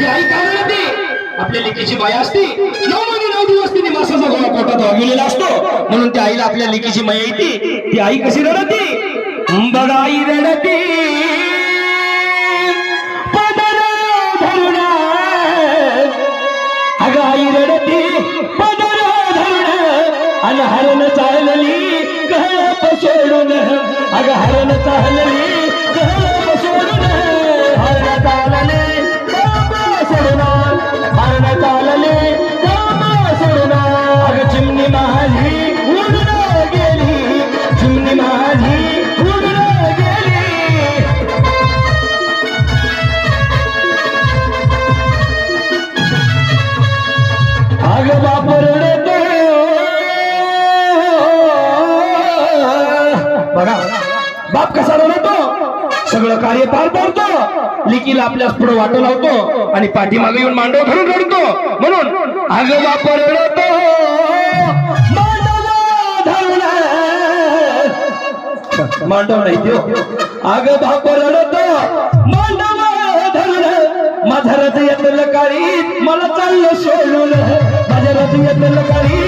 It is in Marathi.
कारण ती आपल्या लेकीची माया असती. नऊ महिने नऊ दिवस तिने मासाचा गोळा पोटात वागवलेला असतो. म्हणून त्या आईला आपल्या लेकीची माया येते. ती आई कशी रडते? बघा आई रडते. पदर अगं आई रडती. पदर धरून अन हरण चालली. कळप सोडून अगं अग बाप बघा बाप कसा रडतो? सगळं कार्य पार पाडतो. लिकीला आपल्यास पुढे वाटो लावतो आणि पाठीमागे येऊन मांडव धरून रडतो. म्हणून अग बाप रडतो मांडव नाही देव आग बाप रडतो मांडव धरून. माझा रथ येतलं काळी मला चाललं सोडून. माझ्या रथ येतलं